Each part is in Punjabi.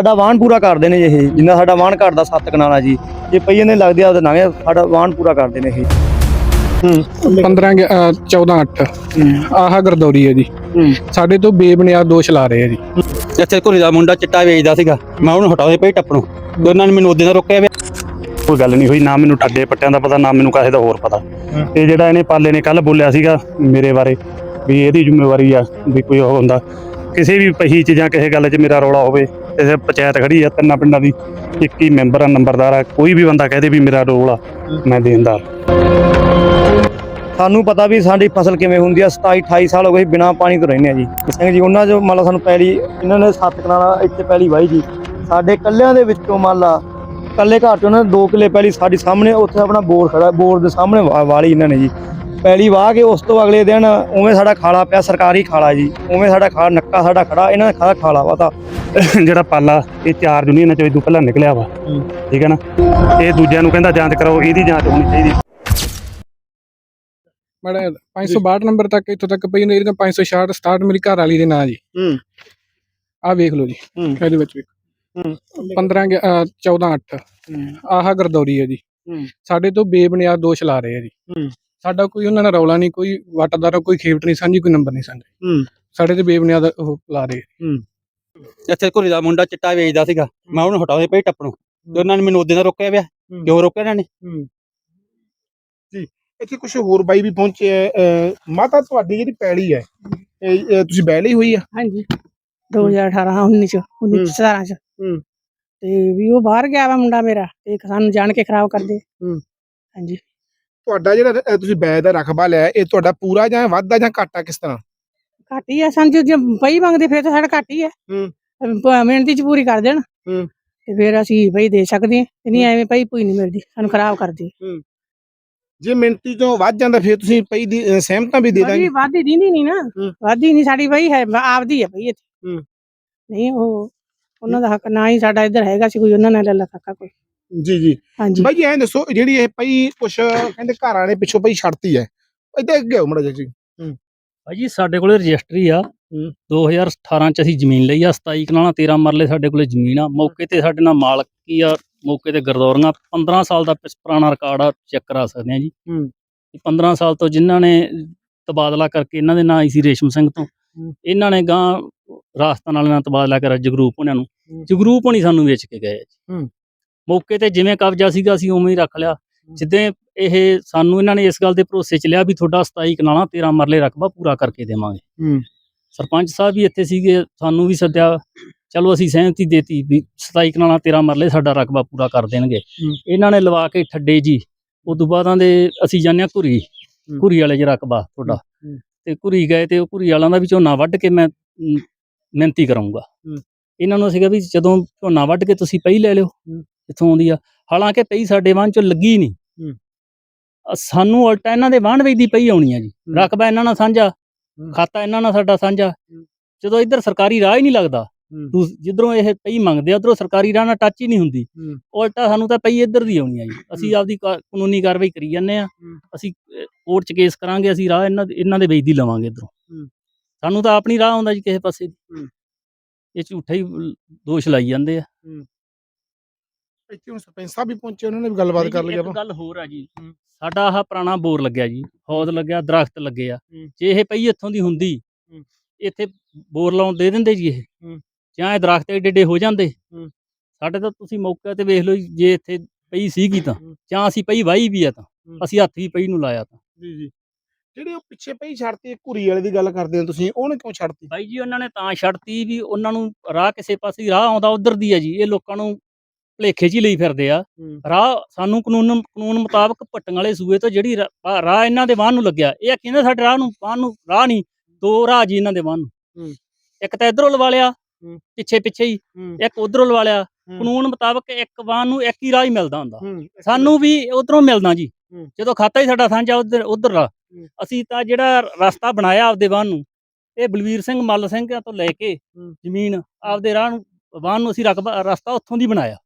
ਸਾਡਾ ਵਾਹਣ ਪੂਰਾ ਕਰਦੇ ਨੇ ਇਹ ਜਿੰਨਾ ਸਾਡਾ ਵਾਹਣ ਘਟਦਾ ਸੱਤ ਕਨਾਲਾ ਜੀ। ਜੇ ਪਈ ਜਾਂਦੇ ਲੱਗਦੇ ਆ ਨਾਂਗੇ ਸਾਡਾ ਵਾਹਣ ਪੂਰਾ ਕਰਦੇ ਨੇ ਇਹ। 15 ਗਿਆ- ਅਹ 14 8 ਆਹ ਗਰਦੌਰੀ ਹੈ ਜੀ। ਸਾਡੇ ਤੋਂ ਬੇਬੁਨਿਆਦ ਦੋਸ਼ ਲਾ ਰਹੇ ਆ ਜੀ। ਇੱਥੇ ਘੁਰੀ ਦਾ ਮੁੰਡਾ ਚਿੱਟਾ ਵੇਚਦਾ ਸੀਗਾ। ਮੈਂ ਉਹਨੂੰ ਹਟਾਉਂਦੇ ਪਈ ਟੱਪਣੋਂ। ਤੇ ਉਹਨਾਂ ਨੇ ਮੈਨੂੰ ਉਹਦੇ ਨਾਲ ਰੋਕਿਆ ਵੇ ਕੋਈ ਗੱਲ ਨਹੀਂ ਹੋਈ ਨਾ ਮੈਨੂੰ ਠੱਡੇ ਪੱਟਿਆਂ ਦਾ ਪਤਾ ਨਾ ਮੈਨੂੰ ਕਾਸੇ ਦਾ ਹੋਰ ਪਤਾ। ਤੇ ਜਿਹੜਾ ਇਹਨੇ ਪਾਲੇ ਨੇ ਕੱਲ ਬੋਲਿਆ ਸੀਗਾ ਮੇਰੇ ਬਾਰੇ ਵੀ ਇਹਦੀ ਜ਼ਿੰਮੇਵਾਰੀ ਆ ਵੀ ਕੋਈ ਉਹ ਹੁੰਦਾ। ਕਿਸੇ ਵੀ ਪਹੀ ਚ ਜਾਂ ਕਿਸੇ ਗੱਲ 'ਚ ਮੇਰਾ ਰੌਲਾ ਹੋਵੇ ਤੇ ਪੰਚਾਇਤ ਖੜੀ ਆ, ਤਿੰਨਾਂ ਪਿੰਡਾਂ ਦੀ, ਇੱਕ ਹੀ ਮੈਂਬਰ ਆ, ਨੰਬਰਦਾਰ ਆ, ਕੋਈ ਵੀ ਬੰਦਾ ਕਹਦੇ ਵੀ ਮੇਰਾ ਰੋਲ ਆ, ਮੈਂ ਦੇਣਦਾਰ। ਸਾਨੂੰ ਪਤਾ ਵੀ ਸਾਡੀ ਫਸਲ ਕਿਵੇਂ ਹੁੰਦੀ ਆ 27 28 ਸਾਲ ਹੋ ਗਏ ਬਿਨਾ ਪਾਣੀ ਤੋਂ ਰਹਿੰਦੇ ਆ ਜੀ। ਸਿੰਘ ਜੀ, ਉਹਨਾਂ ਜੋ ਮੰਨ ਲਾ ਸਾਨੂੰ ਪਹਿਲੀ, ਇਹਨਾਂ ਨੇ ਸੱਤ ਕਨਾਲਾ ਇੱਥੇ ਪਹਿਲੀ ਵਾਹੀ ਜੀ। ਸਾਡੇ ਕੱਲਿਆਂ ਦੇ ਵਿੱਚੋਂ ਮੰਨ ਲਾ ਕੱਲੇ ਘਰ ਤੋਂ ਉਹਨਾਂ ਨੇ 2 ਕਿੱਲੇ ਪਹਿਲੀ ਸਾਡੀ ਸਾਹਮਣੇ, ਉੱਥੇ ਆਪਣਾ ਬੋਰ ਖੜਾ, ਬੋਰ ਦੇ ਸਾਹਮਣੇ ਵਾਲੀ ਇਹਨਾਂ ਨੇ ਜੀ। ਪੈਲੀ ਵਾਹ ਕੇ ਉਸ ਤੋਂ ਅਗਲੇ ਦਿਨ ਉਵੇਂ ਸਾਡਾ ਖਾਲਾ ਪਿਆ ਸਰਕਾਰੀ ਖਾਲਾ ਜੀ। ਉਵੇਂ ਸਾਡਾ ਖਾਲਾ ਨੱਕਾ ਸਾਡਾ ਖੜਾ ਇਹਨਾਂ ਦਾ ਖਾਲਾ ਖਾਲਾ ਵਾ ਤਾਂ ਜਿਹੜਾ ਪਾਲਾ ਇਹ ਚਾਰ ਯੂਨੀਅਨਾਂ ਚੋਂ ਇਦੋਂ ਪਹਿਲਾਂ ਨਿਕਲਿਆ ਵਾ। ਠੀਕ ਹੈ ਨਾ? ਇਹ ਦੂਜਿਆਂ ਨੂੰ ਕਹਿੰਦਾ ਜਾਂਚ ਕਰੋ ਇਹਦੀ ਜਾਂਚ ਹੋਣੀ ਚਾਹੀਦੀ। ਬੜਾ 562 ਨੰਬਰ ਤੱਕ ਇੱਥੋਂ ਤੱਕ ਪਈ ਨੇ ਇਹਦਾ 566 67 ਮੇਰੀ ਘਰ ਵਾਲੀ ਦੇ ਨਾਂ ਜੀ। ਹੂੰ। ਆਹ ਵੇਖ ਲਓ ਜੀ। ਹੂੰ। ਇਹਦੇ ਵਿੱਚ ਵੀ ਹੂੰ। 15 ਗਿਆ- ਅਹ 14 8 ਆਹ ਗਰਦੌਰੀ ਹੈ ਜੀ। ਹੂੰ। ਸਾਡੇ ਤੋਂ ਬੇਬੁਨਿਆਦ ਦੋਸ਼ ਲਾ ਰਹੇ ਆ ਜੀ। ਹੂੰ। ਸਾਡਾ ਕੋਈ ਉਹਨਾਂ ਨਾਲ ਰੌਲਾ ਨਹੀਂ ਕੋਈ ਵਟਦਾਰਾ ਕੋਈ ਖੇਵਟ ਨਹੀਂ ਸਾਂਝੀ ਕੋਈ ਨੰਬਰ ਨਹੀਂ ਸਾਂਝਾ। ਹੂੰ। ਸਾਡੇ ਤੇ ਬੇਬੁਨਿਆਦ ਉਹ ਲਾ ਰਹੇ ਆ। ਇੱਥੇ ਘੁਰੀ ਦਾ ਮੁੰਡਾ ਚਿੱਟਾ ਵੇਚਦਾ ਸੀਗਾ। ਮੈਂ ਉਹਨੂੰ ਹਟਾਉਂਦੇ ਪਈ ਟੱਪਣੋਂ। ਤੇ ਉਹਨਾਂ ਨੇ ਮੈਨੂੰ ਉਹਦੇ ਨਾਲ ਰੋਕਿਆ ਵੇ ਕਿਉਂ ਰੋਕਿਆ ਇਹਨਾਂ ਨੇ? ਇੱਥੇ ਕੁਝ ਹੋਰ ਬਾਈ ਵੀ ਪਹੁੰਚੇ ਆ। ਮਾਤਾ ਤੁਹਾਡੀ ਜਿਹੜੀ ਪੈਲੀ ਹੈ ਇਹ ਤੁਸੀਂ ਬਹਿ ਲਈ ਹੋਈ ਆ? ਹਾਂਜੀ। 2018 19 ਚ 19 ਚ 17 ਚ। ਹੂੰ। ਤੇ ਵੀ ਉਹ ਬਾਹਰ ਗਿਆ ਵਾ ਮੁੰਡਾ ਮੇਰਾ ਤੇ ਸਾਨੂੰ ਜਾਣ ਕੇ ਖਰਾਬ ਕਰਦੇ ਹੂੰ। ਹਾਂਜੀ। ਤੁਹਾਡਾ ਜਿਹੜਾ ਤੁਸੀਂ ਬੈ ਦਾ ਰਕਬਾ ਲਿਆ ਇਹ ਤੁਹਾਡਾ ਪੂਰਾ ਜਾਂ ਵਾਧਾ ਜਾਂ ਘਾਟਾ ਕਿਸ ਤਰ੍ਹਾਂ? ਘੱਟ ਹੀ ਆ ਸਾਨੂੰ ਜੇ ਪਈ ਮੰਗਦੇ ਫਿਰ ਤਾਂ ਸਾਡਾ ਘੱਟ ਹੀ ਆ। ਹੂੰ। ਪ- ਮਿਹਨਤੀ ਚ ਪੂਰੀ ਕਰ ਦੇਣ। ਹੂੰ। ਤੇ ਫਿਰ ਅਸੀਂ ਪਈ ਦੇ ਸਕਦੇ ਹਾਂ ਤੇ ਨਹੀਂ ਐਵੇਂ ਪਈ ਪੂਈ ਨਹੀਂ ਮਿਲਦੀ ਸਾਨੂੰ ਖਰਾਬ ਕਰਦੇ ਜੇ ਮਿੰਟੀ ਤੋਂ ਵੱਧ ਜਾਂਦਾ ਫਿਰ ਤੁਸੀਂ ਪਈ ਦੀ ਸਹਿਮਤਾਂ ਵੀ ਦੇ ਦਾਂਗੇ। ਵਾਦੀ ਦਿੰਦੀ ਨਹੀਂ ਨਾ ਹੂੰ। ਵਾਦੀ ਨਹੀਂ ਸਾਡੀ ਪਈ ਹੈ ਆਪਦੀ ਹੈ ਪਈ ਇੱਥੇ। ਹੂੰ। ਨਹੀਂ ਉਹ ਉਹਨਾਂ ਦਾ ਹੱਕ ਨਾ ਹੀ ਸਾਡਾ ਇੱਧਰ ਹੈਗਾ ਸੀ ਕੋਈ ਉਹਨਾਂ ਨਾਲ ਲੈ ਲਾ ਕਾਕਾ ਕੋਈ। ਜੀ ਜੀ। ਹਾਂਜੀ। ਬਾਈ ਜੀ ਐਂ ਦੱਸੋ ਜਿਹੜੀ ਇਹ ਪਈ ਕੁਛ ਕਹਿੰਦੇ ਘਰ ਵਾਲੇ ਪਿੱਛੋਂ ਪਈ ਛੱਡਤੀ ਹੈ ਇੱਥੇ ਅੱਗੇ ਆਓ ਮੜਾ ਜੀ। ਭਾਜੀ ਸਾਡੇ ਕੋਲੇ ਰਜਿਸਟਰੀ ਆ। 2018 ਚ ਅਸੀਂ ਜ਼ਮੀਨ ਲਈ ਆ 27 ਕਨਾਲਾਂ 13 ਮਰਲੇ ਸਾਡੇ ਕੋਲੇ ਜ਼ਮੀਨ ਆ। ਮੌਕੇ ਤੇ ਸਾਡੇ ਨਾਲ ਮਾਲਕੀ ਆ ਮੌਕੇ ਤੇ ਗਰਦੌਰੀਆਂ 15 ਸਾਲ ਦਾ ਪਿਛ- ਪੁਰਾਣਾ ਰਿਕਾਰਡ ਆ ਚੈੱਕ ਕਰਾ ਸਕਦੇ ਆ ਜੀ। ਹੂੰ। ਇਹ 15 ਸਾਲ ਤੋਂ ਜਿਨ੍ਹਾਂ ਨੇ ਤਬਾਦਲਾ ਕਰਕੇ ਇਹਨਾਂ ਦੇ ਨਾਂ ਆਈ ਸੀ ਰੇਸ਼ਮ ਸਿੰਘ ਤੋਂ। ਇਹਨਾਂ ਨੇ ਗਾਂ ਰਾਜਸਥਾਨ ਵਾਲਿਆਂ ਨਾਲ ਤਬਾਦਲਾ ਕਰਿਆ ਜਗਰੂਪ ਉਹਨਾਂ ਨੂੰ। ਹੂੰ। ਜਗਰੂਪ ਹੋਣੀ ਸਾਨੂੰ ਵੇਚ ਕੇ ਗਏ ਆ ਜੀ। ਹੂੰ। ਮੌਕੇ ਤੇ ਜਿਵੇਂ ਕਬਜ਼ਾ ਸੀਗਾ ਅਸੀਂ ਉਵੇਂ ਹੀ ਰੱਖ ਲਿਆ ਜਿੱਦਾਂ ਇਹ ਸਾਨੂੰ ਇਹਨਾਂ ਨੇ ਇਸ ਗੱਲ ਦੇ ਭਰੋਸੇ ਚ ਲਿਆ ਵੀ ਤੁਹਾਡਾ 27 ਕਨਾਲਾਂ 13 ਮਰਲੇ ਰਕਬਾ ਪੂਰਾ ਕਰਕੇ ਦੇਵਾਂਗੇ ਹੂੰ। ਸਰਪੰਚ ਸਾਹਿਬ ਵੀ ਇੱਥੇ ਸੀਗੇ ਸਾਨੂੰ ਵੀ ਸੱਦਿਆ ਚਲੋ ਅਸੀਂ ਸਹਿਮਤੀ ਦੇਤੀ ਵੀ 27 ਕਨਾਲਾਂ 13 ਮਰਲੇ ਸਾਡਾ ਰਕਬਾ ਪੂਰਾ ਕਰ ਦੇਣਗੇ। ਇਹਨਾਂ ਨੇ ਲਵਾ ਕੇ ਠੱਡੇ ਜੀ ਤੋਂ ਬਾਅਦਾਂ ਦੇ ਅਸੀਂ ਹਾਂ ਘੁਰੀ ਘੁਰੀ ਵਾਲੇ 'ਚ ਰਕਬਾ ਤੁਹਾਡਾ। ਤੇ ਘੁਰੀ ਗਏ ਤੇ ਉਹ ਘੁਰੀ ਵਾਲਾਂ ਦਾ ਵੀ ਝੋਨਾ ਵੱਢ ਕੇ ਮੈਂ ਮਿਹਨਤੀ ਕਰਾਉਂਗਾ ਹੂੰ। ਇਹਨਾਂ ਨੂੰ ਸੀਗਾ ਵੀ ਜਦੋਂ ਝੋਨਾ ਵੱਢ ਕੇ ਤੁਸੀਂ ਪਈ ਲੈ ਲਿਓ। ਜਿੱਥੋਂ ਆਉਂਦੀ ਆ। ਹਾਲਾਂਕਿ ਪਈ ਸਾਡੇ ਵਾਹਨ ਚੋਂ ਲੱਗੀ ਨਹੀਂ ਸਾਨੂੰ ਉਲਟਾ ਇਹਨਾਂ ਦੇ ਵਾਹਨ ਵੇਚ ਦੀ ਪਈ ਆਉਣੀ ਆ ਜੀ। ਰਕਬਾ ਇਹਨਾਂ ਨਾਲ ਸਾਂਝਾ ਖਾਤਾ ਇਹਨਾਂ ਨਾਲ ਸਾਡਾ ਸਾਂਝਾ। ਜਦੋਂ ਇੱਧਰ ਸਰਕਾਰੀ ਰਾਹ ਹੀ ਨਹੀਂ ਲੱਗਦਾ ਜਿੱਧਰੋਂ ਇਹ ਪਈ ਮੰਗਦੇ ਆ ਉਧਰੋਂ ਸਰਕਾਰੀ ਰਾਹ ਨਾਲ ਟੱਚ ਹੀ ਨਹੀਂ ਹੁੰਦੀ। ਉਲਟਾ ਸਾਨੂੰ ਤਾਂ ਪਈ ਇੱਧਰ ਦੀ ਆਉਣੀ ਆ ਜੀ। ਅਸੀਂ ਆਪਦੀ ਕਾਨੂੰਨੀ ਕਾਰਵਾਈ ਕਰੀ ਜਾਂਦੇ ਆ। ਅਸੀਂ ਕੋਰਟ 'ਚ ਕੇਸ ਕਰਾਂਗੇ ਅਸੀਂ ਰਾਹ ਇਹਨਾਂ ਦੇ ਇਹਨਾਂ ਦੇ ਵੇਚਦੀ ਲਵਾਂਗੇ ਇੱਧਰੋਂ। ਸਾਨੂੰ ਤਾਂ ਆਪਣੀ ਰਾਹ ਆਉਂਦਾ ਜੀ ਕਿਸੇ ਪਾਸੇ। ਇਹ ਝੂਠਾ ਹੀ ਦੋਸ਼ ਲਾਈ ਜਾਂਦੇ ਆ। ਇੱਥੇ ਹੁਣ ਸਰਪੰਚ ਸਾਹਿਬ ਵੀ ਪਹੁੰਚੇ ਉਹਨਾਂ ਨੇ ਵੀ ਗੱਲਬਾਤ ਕਰ ਲਈ ਆਪਾਂ ਗੱਲ ਹੋਰ ਆ ਜੀ ਸਾਡਾ ਆਹ ਪੁਰਾਣਾ ਬੋਰ ਲੱਗਿਆ ਜੀ ਹੌਦ ਲੱਗਿਆ ਦਰਖਤ ਲੱਗੇ ਆ। ਜੇ ਇਹ ਪਈ ਇੱਥੋਂ ਦੀ ਹੁੰਦੀ। ਇੱਥੇ ਬੋਰ ਲਾਉਣ ਦੇ ਦਿੰਦੇ ਜੀ ਇਹ। ਜਾਂ ਇਹ ਦਰਖਤ ਏਡੇ ਏਡੇ ਹੋ ਜਾਂਦੇ। ਸਾਡੇ ਤਾਂ ਤੁਸੀਂ ਮੌਕੇ ਤੇ ਵੇਖ ਲਓ ਜੀ, ਇੱਥੇ ਪਈ ਸੀਗੀ ਤਾਂ। ਜਾਂ ਅਸੀਂ ਪਈ ਵਾਈ ਵੀ ਆ ਤਾਂ। ਅਸੀਂ ਹੱਥ ਵੀ ਪਈ ਨੂੰ ਲਾਇਆ ਤਾਂ ਜੀ ਜੀ ਜਿਹੜੇ ਉਹ ਪਿੱਛੇ ਪਈ ਛੱਡਤੀ ਘੁਰੀ ਵਾਲੇ ਦੀ ਗੱਲ ਕਰਦੇ ਹੋ ਤੁਸੀਂ ਉਹਨੇ ਕਿਉਂ ਛੱਡਤੀ ਬਾਈ ਜੀ ਉਹਨਾਂ ਨੇ ਤਾਂ ਛੱਡਤੀ ਵੀ ਉਹਨਾਂ ਨੂੰ ਰਾਹ ਕਿਸੇ ਪਾਸੇ ਰਾਹ ਆਉਂਦਾ ਉਧਰ ਦੀ ਆ ਜੀ ਇਹ ਲੋਕਾਂ ਨੂੰ ਭਲੇਖੇ 'ਚ ਹੀ ਲਈ ਫਿਰਦੇ ਆ। ਰਾਹ ਸਾਨੂੰ ਕਾਨੂੰਨ ਕਾਨੂੰਨ ਮੁਤਾਬਕ ਭੱਟਣ ਵਾਲੇ ਸੂਏ ਤੋਂ ਜਿਹੜੀ ਰਾ- ਰਾਹ ਇਹਨਾਂ ਦੇ ਵਾਹਨ ਨੂੰ ਲੱਗਿਆ ਇਹ ਕਹਿੰਦੇ ਸਾਡੇ ਰਾਹ ਨੂੰ ਵਾਹਨ ਨੂੰ ਰਾਹ ਨਹੀਂ ਦੋ ਰਾਹ ਜੀ ਇਹਨਾਂ ਦੇ ਵਾਹਨ ਨੂੰ ਹੂੰ। ਇੱਕ ਤਾਂ ਇਧਰੋਂ ਲਵਾ ਲਿਆ ਹੂੰ। ਪਿੱਛੇ ਪਿੱਛੇ ਹੀ। ਇੱਕ ਉਧਰੋਂ ਲਵਾ ਲਿਆ। ਕਾਨੂੰਨ ਮੁਤਾਬਕ ਇੱਕ ਵਾਹਨ ਨੂੰ ਇੱਕ ਹੀ ਰਾਹ ਹੀ ਮਿਲਦਾ ਹੁੰਦਾ ਸਾਨੂੰ ਵੀ ਉਧਰੋਂ ਮਿਲਦਾ ਜੀ ਹੂੰ। ਜਦੋਂ ਖਾਤਾ ਹੀ ਸਾਡਾ ਸਾਂਝਾ ਉਧਰ ਉਧਰ ਦਾ ਹੂੰ। ਅਸੀਂ ਤਾਂ ਜਿਹੜਾ ਰਸਤਾ ਬਣਾਇਆ ਆਪਦੇ ਵਾਹਨ ਨੂੰ ਇਹ ਬਲਵੀਰ ਸਿੰਘ ਮੱਲ ਸਿੰਘ ਤੋਂ ਲੈ ਕੇ ਹੂੰ। ਜ਼ਮੀਨ ਆਪਦੇ ਰਾਹ ਨੂੰ ਵਾਹਨ ਨੂੰ ਅਸੀਂ ਰਕਬਾ ਰਸਤਾ ਉੱਥੋਂ ਦੀ ਬਣਾਇਆ।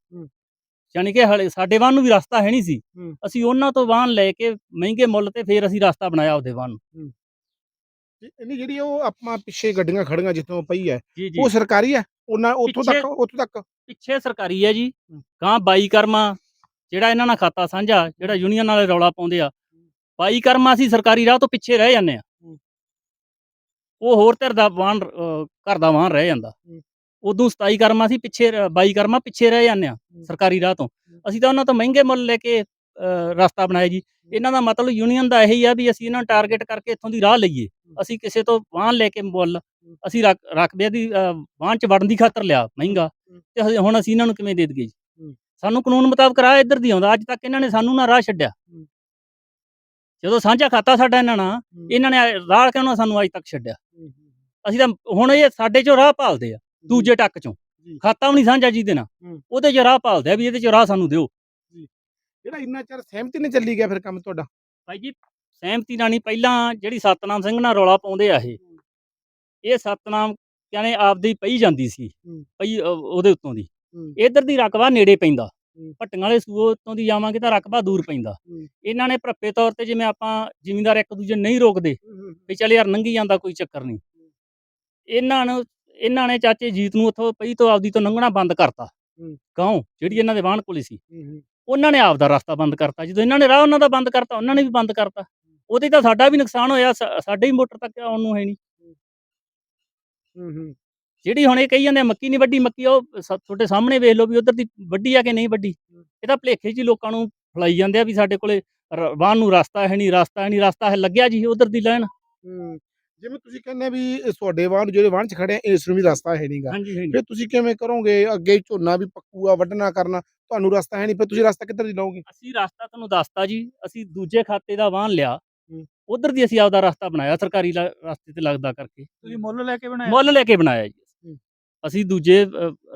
ਯਾਨੀ ਕਿ ਹਲੇ ਸਾਡੇ ਵਾਹਨ ਨੂੰ ਵੀ ਰਸਤਾ ਹੈ ਨਹੀਂ ਸੀ। ਅਸੀਂ ਉਹਨਾਂ ਤੋਂ ਵਾਹਨ ਲੈ ਕੇ ਮਹਿੰਗੇ ਮੁੱਲ ਤੇ ਫੇਰ ਅਸੀਂ ਰਸਤਾ ਬਣਾਇਆ ਆਪਦੇ ਵਾਹਨ ਨੂੰ। ਨਹੀਂ ਜਿਹੜੀ ਉਹ ਆਪਾਂ ਪਿੱਛੇ ਗੱਡੀਆਂ ਖੜੀਆਂ ਜਿੱਥੋਂ ਪਈ ਹੈ ਉਹ ਸਰਕਾਰੀ ਹੈ? ਉਹਨਾਂ ਉੱਥੋਂ ਤੱਕ ਉੱਥੋਂ ਤੱਕ? ਪਿੱਛੇ ਸਰਕਾਰੀ ਹੈ ਜੀ। ਗਾਂ ਬਾਈ ਕਰਮਾ ਜਿਹੜਾ ਇਹਨਾਂ ਨਾਲ ਖਾਤਾ ਸਾਂਝਾ ਜਿਹੜਾ ਯੂਨੀਅਨ ਵਾਲੇ ਰੌਲਾ ਪਾਉਂਦੇ ਆ। ਬਾਈ ਕਰਮਾ ਅਸੀਂ ਸਰਕਾਰੀ ਰਾਹ ਤੋਂ ਪਿੱਛੇ ਰਹਿ ਜਾਂਦੇ ਆ। ਉਹ ਹੋਰ ਧਿਰ ਦਾ ਵਾਹਨ ਘਰ ਦਾ ਵਾਹਨ ਰਹਿ ਜਾਂਦਾ। ਉਦੋਂ 27 ਕਰਮਾ ਅਸੀਂ ਪਿੱਛੇ ਬਾਈ ਕਰਮਾ ਪਿੱਛੇ ਰਹਿ ਜਾਂਦੇ ਆ ਸਰਕਾਰੀ ਰਾਹ ਤੋਂ। ਅਸੀਂ ਤਾਂ ਉਹਨਾਂ ਤੋਂ ਮਹਿੰਗੇ ਮੁੱਲ ਲੈ ਕੇ ਰਸਤਾ ਬਣਾਇਆ ਜੀ। ਇਹਨਾਂ ਦਾ ਮਤਲਬ ਯੂਨੀਅਨ ਦਾ ਇਹੀ ਆ ਵੀ ਅਸੀਂ ਇਹਨਾਂ ਨੂੰ ਟਾਰਗੇਟ ਕਰਕੇ ਇੱਥੋਂ ਦੀ ਰਾਹ ਲਈਏ। ਅਸੀਂ ਕਿਸੇ ਤੋਂ ਵਾਹਨ ਲੈ ਕੇ ਮੁੱਲ ਅਸੀਂ ਰੱਖ- ਰੱਖਦੇ ਆ ਦੀ ਵਾਹਨ ਚ ਵੜਨ ਦੀ ਖਾਤਰ ਲਿਆ ਮਹਿੰਗਾ। ਤੇ ਹੁਣ ਅਸੀਂ ਇਹਨਾਂ ਨੂੰ ਕਿਵੇਂ ਦੇ ਦਈਏ ਜੀ? ਸਾਨੂੰ ਕਾਨੂੰਨ ਮੁਤਾਬਕ ਰਾਹ ਇੱਧਰ ਦੀ ਆਉਂਦਾ। ਅੱਜ ਤੱਕ ਇਹਨਾਂ ਨੇ ਸਾਨੂੰ ਨਾ ਰਾਹ ਛੱਡਿਆ। ਜਦੋਂ ਸਾਂਝਾ ਖਾਤਾ ਸਾਡਾ ਇਹਨਾਂ ਨਾਲ ਇਹਨਾਂ ਨੇ ਰਾਹ ਕਿਉਂ ਨਾ ਸਾਨੂੰ ਅੱਜ ਤੱਕ ਛੱਡਿਆ? ਅਸੀਂ ਤਾਂ ਹੁਣ ਇਹ ਸਾਡੇ ਚੋਂ ਰਾਹ ਭਾਲਦੇ ਆ। ਦੂਜੇ ਟੱਕ ਚੋਂ। ਜੀ। ਖਾਤਾ ਵੀ ਨਹੀਂ ਸਾਂਝਾ ਜਿਹਦੇ ਨਾਲ ਹੂੰ। ਉਹਦੇ ਚ ਰਾਹ ਭਾਲਦੇ ਆ ਵੀ ਇਹਦੇ ਚ ਰਾਹ ਸਾਨੂੰ ਦਿਓ। ਜਿਹੜਾ ਇੰਨਾ ਚਿਰ ਸਹਿਮਤੀ ਨਹੀਂ ਚੱਲੀ ਗਿਆ ਫਿਰ ਕੰਮ ਤੁਹਾਡਾ? ਭਾਈ ਜੀ ਸਹਿਮਤੀ ਨਾਲ ਨਹੀਂ ਪਹਿਲਾਂ ਜਿਹੜੀ ਸਤਨਾਮ ਸਿੰਘ ਨਾਲ ਰੌਲਾ ਪਾਉਂਦੇ ਆ ਇਹ। ਇਹ ਸਤਨਾਮ ਕਹਿੰਦੇ ਆਪਦੀ ਪਈ ਜਾਂਦੀ ਸੀ। ਹੂੰ। ਪਈ ਅਹ, ਉਹਦੇ ਉੱਤੋਂ ਦੀ। ਹੂੰ। ਇਧਰ ਦੀ ਰਕਬਾ ਨੇੜੇ ਪੈਂਦਾ। ਹੂੰ। ਭੱਟੀਆਂ ਵਾਲੇ ਸੂਏ ਉੱਤੋਂ ਦੀ ਜਾਵਾਂਗੇ ਤਾਂ ਰਕਬਾ ਦੂਰ ਪੈਂਦਾ। ਹੂੰ। ਇਹਨਾਂ ਨੇ ਭਰਪੇ ਤੌਰ ਤੇ ਜਿਵੇਂ ਆਪਾਂ ਜ਼ਿਮੀਂਦਾਰ ਇੱਕ ਦੂਜੇ ਨੂੰ ਨਹੀਂ ਰੋਕਦੇ ਵੀ ਚੱਲ ਯਾਰ ਲੰਘੀ ਜਾਂਦਾ ਕੋਈ ਚੱਕਰ ਨਹੀਂ। ਇਹਨਾਂ ਨੂੰ ਇਹਨਾਂ ਨੇ ਚਾਚੇ ਜੀਤ ਨੂੰ ਉੱਥੋਂ ਪਈ ਤੋਂ ਆਪਦੀ ਤੋਂ ਲੰਘਣਾ ਬੰਦ ਕਰਤਾ। ਗਾਉਂ ਜਿਹੜੀ ਇਹਨਾਂ ਦੇ ਵਾਹਣ ਕੋਲੇ ਸੀ। ਉਹਨਾਂ ਨੇ ਆਪਦਾ ਰਸਤਾ ਬੰਦ ਕਰਤਾ। ਜਦੋਂ ਇਹਨਾਂ ਨੇ ਰਾਹ ਉਹਨਾਂ ਦਾ ਬੰਦ ਕਰਤਾ ਉਹਨਾਂ ਨੇ ਵੀ ਬੰਦ ਕਰਤਾ। ਉਹਦੇ ਤਾਂ ਸਾਡਾ ਵੀ ਨੁਕਸਾਨ ਹੋਇਆ ਸਾਡੇ ਹੀ ਮੋਟਰ ਤੱਕ ਆਉਣ ਨੂੰ ਹੈ ਨਹੀਂ। ਜਿਹੜੀ ਹੁਣ ਇਹ ਕਹੀ ਜਾਂਦੇ ਮੱਕੀ ਨਹੀਂ ਵੱਡੀ ਮੱਕੀ ਉਹ ਤੁਹਾਡੇ ਸਾਹਮਣੇ ਵੇਖ ਲਓ ਵੀ ਉਧਰ ਦੀ ਵੱਡੀ ਆ ਕਿ ਨਹੀਂ ਵੱਡੀ ਇਹ ਤਾਂ ਭਲੇਖੇ ਹੀ ਲੋਕਾਂ ਨੂੰ ਫਲਾਈ ਜਾਂਦੇ ਆ ਵੀ ਸਾਡੇ ਕੋਲੇ ਵਾਹਨ ਨੂੰ ਰਸਤਾ ਹੈ ਨਹੀਂ ਰਸਤਾ ਹੈ ਨਹੀਂ ਰਸਤਾ ਹੈ ਲੱਗਿਆ ਜੀ ਉਧਰ ਦੀ ਲੈਣ। ਜਿਵੇਂ ਤੁਸੀਂ ਕਹਿੰਦੇ ਵੀ ਇਹ ਤੁਹਾਡੇ ਵਾਹਨ ਜਿਹੜੇ ਵਾਹਨ ਚ ਖੜੇ ਆ ਇਸ ਨੂੰ ਵੀ ਰਸਤਾ ਹੈ ਨਹੀਂਗਾ ਹਾਂਜੀ ਫਿਰ ਤੁਸੀਂ ਕਿਵੇਂ ਕਰੋਗੇ? ਅੱਗੇ ਝੋਨਾ ਵੀ ਪੱਕੂਗਾ ਵੱਢਣਾ ਕਰਨਾ ਤੁਹਾਨੂੰ ਰਸਤਾ ਹੈ ਨਹੀਂ ਫਿਰ ਤੁਸੀਂ ਰਸਤਾ ਕਿੱਧਰ ਦੀ ਲਓਗੇ? ਅਸੀਂ ਰਸਤਾ ਤੁਹਾਨੂੰ ਦੱਸਤਾ ਜੀ ਅਸੀਂ ਦੂਜੇ ਖਾਤੇ ਦਾ ਵਾਹਨ ਲਿਆ। ਉਧਰ ਦੀ ਅਸੀਂ ਆਪਦਾ ਰਸਤਾ ਬਣਾਇਆ ਸਰਕਾਰੀ ਰਸਤੇ ਤੇ ਲੱਗਦਾ ਕਰਕੇ। ਤੁਸੀਂ ਮੁੱਲ ਲੈ ਕੇ ਬਣਾਇਆ? ਮੁੱਲ ਲੈ ਕੇ ਬਣਾਇਆ ਜੀ। ਅਸੀਂ ਦੂਜੇ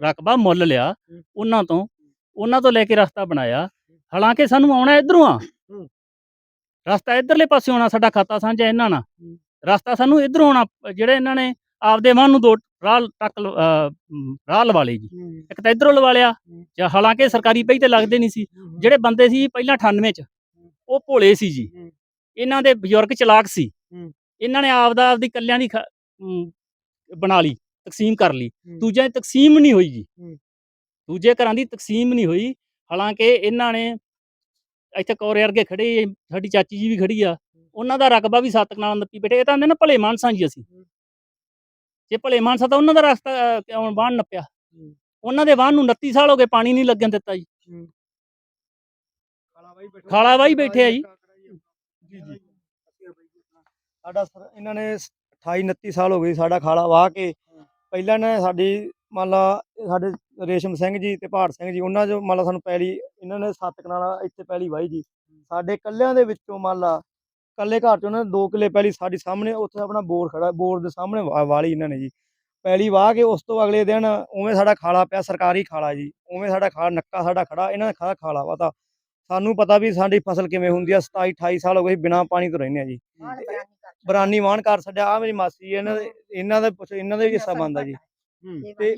ਰਕਬਾ ਮੁੱਲ ਲਿਆ। ਉਹਨਾਂ ਤੋਂ। ਉਹਨਾਂ ਤੋਂ ਲੈ ਕੇ ਰਸਤਾ ਬਣਾਇਆ। ਹਾਲਾਂਕਿ ਸਾਨੂੰ ਆਉਣਾ ਇਧਰੋਂ ਆ। ਰਸਤਾ ਇਧਰਲੇ ਪਾਸੇ ਆਉਣਾ ਸਾਡਾ ਖਾਤਾ ਸਾਂਝਾ ਇਹਨਾਂ ਨਾਲ। ਰਸਤਾ ਸਾਨੂੰ ਇਧਰੋਂ ਆਉਣਾ ਅ, ਜਿਹੜੇ ਇਹਨਾਂ ਨੇ ਆਪਦੇ ਵਾਹਨ ਨੂੰ ਦੋ ਰਾਹ ਟੱਕ ਮ, ਰਾਹ ਲਵਾ ਲਈ ਜੀ। ਇੱਕ ਤਾਂ ਇਧਰੋਂ ਲਵਾ ਲਿਆ ਜਾਂ ਹਾਲਾਂਕਿ ਸਰਕਾਰੀ ਪਈ ਤੇ ਲੱਗਦੇ ਨਹੀਂ ਸੀ। ਜਿਹੜੇ ਬੰਦੇ ਸੀ ਪਹਿਲਾਂ 98 ਚ ਉਹ ਭੋਲੇ ਸੀ ਜੀ। ਇਹਨਾਂ ਦੇ ਬਜ਼ੁਰਗ ਚਲਾਕ ਸੀ। ਇਹਨਾਂ ਨੇ ਆਪਦਾ ਆਪਦੀ ਕੱਲਿਆਂ ਦੀ ਬਣਾ ਲਈ ਤਕਸੀਮ ਕਰ ਲਈ। ਦੂਜਿਆਂ ਦੀ ਤਕਸੀਮ ਨਹੀਂ ਹੋਈ ਜੀ। ਦੂਜੇ ਘਰਾਂ ਦੀ ਤਕਸੀਮ ਨਹੀਂ ਹੋਈ। ਹਾਲਾਂਕਿ ਇਹਨਾਂ ਨੇ ਇੱਥੇ ਕੋਰੇ ਵਰਗੇ ਖੜੇ ਸਾਡੀ ਚਾਚੀ ਜੀ ਵੀ ਖੜੀ ਆ। ਉਹਨਾਂ ਦਾ ਰਕਬਾ ਵੀ ਸੱਤ ਕਨਾਲ ਨੱਪੀ ਬੈਠੇ ਇਹ ਤਾਂ ਕਹਿੰਦੇ ਨਾ ਭਲੇ ਮਾਨਸਾਂ ਜੀ ਅਸੀਂ। ਜੇ ਭਲੇ ਮਾਨਸਾ ਤਾਂ ਉਹਨਾਂ ਦਾ ਰਸਤਾ ਕਿਉਂ ਬਾਹਨ ਨੱਪਿਆ? ਉਹਨਾਂ ਦੇ ਵਾਹਨ ਨੂੰ 29 ਸਾਲ ਹੋ ਗਏ ਪਾਣੀ ਨਹੀਂ ਲੱਗਣ ਦਿੱਤਾ ਜੀ। ਖਾਲਾ ਬਾਈ ਬੈਠੇ ਆ ਜੀ। ਜੀ ਜੀ। ਸਾਡਾ ਸਰ- ਇਹਨਾਂ ਨੇ 28 29 ਸਾਲ ਹੋ ਗਏ ਸਾਡਾ ਖਾਲਾ ਵਾਹ ਕੇ। ਪਹਿਲਾਂ ਇਹਨਾਂ ਨੇ ਸਾਡੀ ਮੰਨ ਲਾ ਸਾਡੇ ਰੇਸ਼ਮ ਸਿੰਘ ਜੀ ਤੇ ਪਹਾੜ ਸਿੰਘ ਜੀ ਉਹਨਾਂ ਜੋ ਮੰਨ ਲਾ ਸਾਨੂੰ ਪੈਲੀ ਇਹਨਾਂ ਨੇ ਸੱਤ ਕਨਾਲਾ ਇੱਥੇ ਪੈਲੀ ਵਾਹੀ ਜੀ। ਸਾਡੇ ਕੱਲਿਆਂ ਦੇ ਵਿੱਚੋਂ ਮੰਨ ਲਾ ਕੱਲੇ ਘਰ ਚ ਉਹਨਾਂ ਨੇ 2 ਕਿੱਲੇ ਪੈਲੀ ਸਾਡੀ ਸਾਹਮਣੇ ਉੱਥੇ ਆਪਣਾ ਬੋਰ ਖੜਾ ਬੋਰ ਦੇ ਸਾਹਮਣੇ ਵਾਲੀ ਇਹਨਾਂ ਨੇ ਜੀ। ਪੈਲੀ ਵਾਹ ਕੇ ਉਸ ਤੋਂ ਅਗਲੇ ਦਿਨ ਉਵੇਂ ਸਾਡਾ ਖਾਲਾ ਪਿਆ ਸਰਕਾਰੀ ਖਾਲਾ ਜੀ। ਉਵੇਂ ਸਾਡਾ ਖਾਲਾ ਨੱਕਾ ਸਾਡਾ ਖੜਾ ਇਹਨਾਂ ਦਾ ਖਾਲਾ ਵਾ ਤਾਂ। ਸਾਨੂੰ ਪਤਾ ਵੀ ਸਾਡੀ ਫਸਲ ਕਿਵੇਂ ਹੁੰਦੀ ਆ 27 28 ਸਾਲ ਹੋ ਗਏ ਬਿਨਾ ਪਾਣੀ ਤੋਂ ਰਹਿੰਦੇ ਆ ਜੀ। ਬਰਾਨੀ ਮਾਨ ਕਰ ਛੱਡਿਆ। ਆ ਮੇਰੀ ਮਾਸੀ ਇਹਨਾਂ ਦੇ ਇਹਨਾਂ ਦਾ ਪੁੱਛ ਇਹਨਾਂ ਦਾ ਵੀ ਹਿੱਸਾ ਬਣਦਾ ਜੀ। ਤੇ